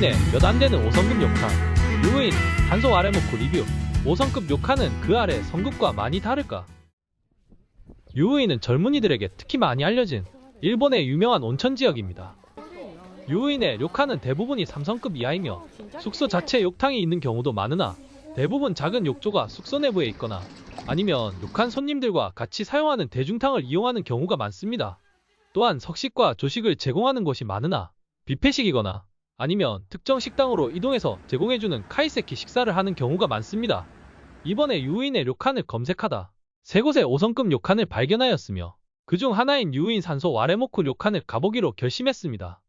유인의 몇 안 되는 5성급 욕칸 유인 단소 아래 놓고 리뷰 5성급 욕칸은 그 아래 성급과 많이 다를까? 유인은 젊은이들에게 특히 많이 알려진 일본의 유명한 온천 지역입니다. 유인의 욕칸은 대부분이 3성급 이하이며 숙소 자체에 욕탕이 있는 경우도 많으나 대부분 작은 욕조가 숙소 내부에 있거나 아니면 욕한 손님들과 같이 사용하는 대중탕을 이용하는 경우가 많습니다. 또한 석식과 조식을 제공하는 곳이 많으나 뷔페식이거나 아니면 특정 식당으로 이동해서 제공해주는 카이세키 식사를 하는 경우가 많습니다. 이번에 유인의 료칸을 검색하다 세 곳의 5성급 료칸을 발견하였으며 그중 하나인 유인 산소 와레모쿠 료칸을 가보기로 결심했습니다.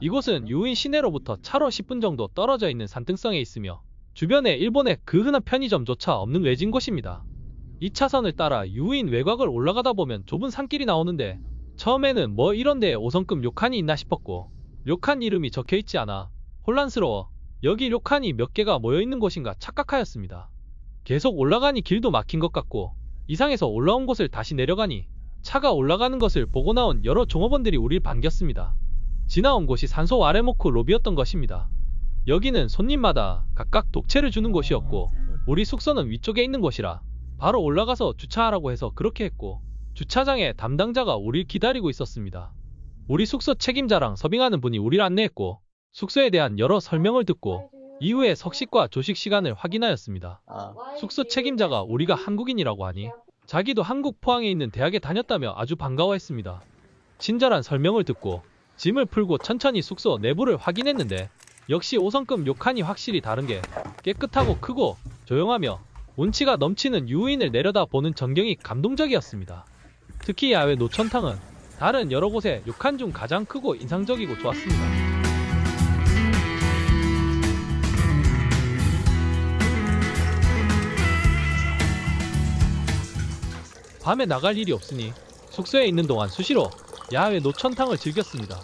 이곳은 유인 시내로부터 차로 10분 정도 떨어져 있는 산등성에 있으며 주변에 일본의 그 흔한 편의점조차 없는 외진 곳입니다. 2차선을 따라 유인 외곽을 올라가다 보면 좁은 산길이 나오는데 처음에는 뭐 이런 데에 5성급 료칸이 있나 싶었고 료칸 이름이 적혀 있지 않아 혼란스러워 여기 료칸이 몇 개가 모여 있는 곳인가 착각하였습니다. 계속 올라가니 길도 막힌 것 같고 이상해서 올라온 곳을 다시 내려가니 차가 올라가는 것을 보고 나온 여러 종업원들이 우릴 반겼습니다. 지나온 곳이 산소 와레모쿠 로비였던 것입니다. 여기는 손님마다 각각 독채를 주는 곳이었고 우리 숙소는 위쪽에 있는 곳이라 바로 올라가서 주차하라고 해서 그렇게 했고 주차장에 담당자가 우릴 기다리고 있었습니다. 우리 숙소 책임자랑 서빙하는 분이 우리를 안내했고 숙소에 대한 여러 설명을 듣고 이후에 석식과 조식 시간을 확인하였습니다. 아, 숙소 책임자가 우리가 한국인이라고 하니 자기도 한국 포항에 있는 대학에 다녔다며 아주 반가워했습니다. 친절한 설명을 듣고 짐을 풀고 천천히 숙소 내부를 확인했는데 역시 5성급 욕칸이 확실히 다른 게 깨끗하고 크고 조용하며 운치가 넘치는 유인을 내려다 보는 전경이 감동적이었습니다. 특히 야외 노천탕은 다른 여러 곳의 욕칸 중 가장 크고 인상적이고 좋았습니다. 밤에 나갈 일이 없으니 숙소에 있는 동안 수시로 야외 노천탕을 즐겼습니다.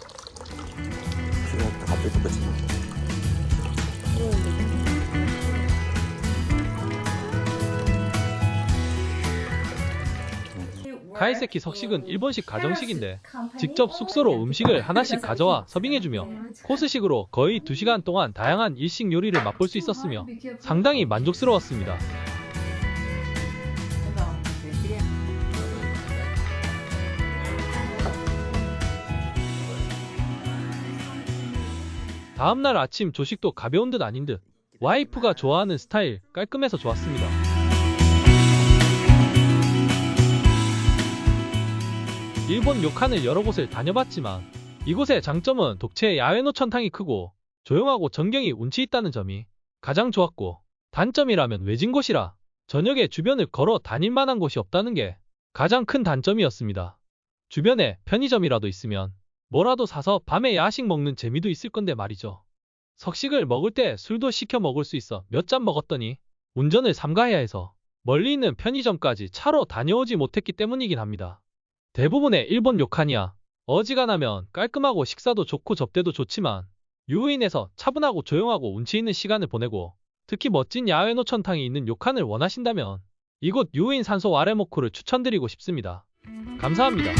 카이세키 석식은 일본식 가정식인데 직접 숙소로 음식을 하나씩 가져와 서빙해주며 코스식으로 거의 2시간 동안 다양한 일식 요리를 맛볼 수 있었으며 상당히 만족스러웠습니다. 다음날 아침 조식도 가벼운 듯 아닌 듯 와이프가 좋아하는 스타일 깔끔해서 좋았습니다. 일본 료칸을 여러 곳을 다녀봤지만 이곳의 장점은 독채의 야외 노천탕이 크고 조용하고 전경이 운치 있다는 점이 가장 좋았고 단점이라면 외진 곳이라 저녁에 주변을 걸어 다닐 만한 곳이 없다는 게 가장 큰 단점이었습니다. 주변에 편의점이라도 있으면 뭐라도 사서 밤에 야식 먹는 재미도 있을 건데 말이죠. 석식을 먹을 때 술도 시켜 먹을 수 있어 몇 잔 먹었더니 운전을 삼가해야 해서 멀리 있는 편의점까지 차로 다녀오지 못했기 때문이긴 합니다. 대부분의 일본 요칸이야 어지간하면 깔끔하고 식사도 좋고 접대도 좋지만 유인에서 차분하고 조용하고 운치 있는 시간을 보내고 특히 멋진 야외 노천탕이 있는 요칸을 원하신다면 이곳 유인 산소 아레모쿠를 추천드리고 싶습니다. 감사합니다.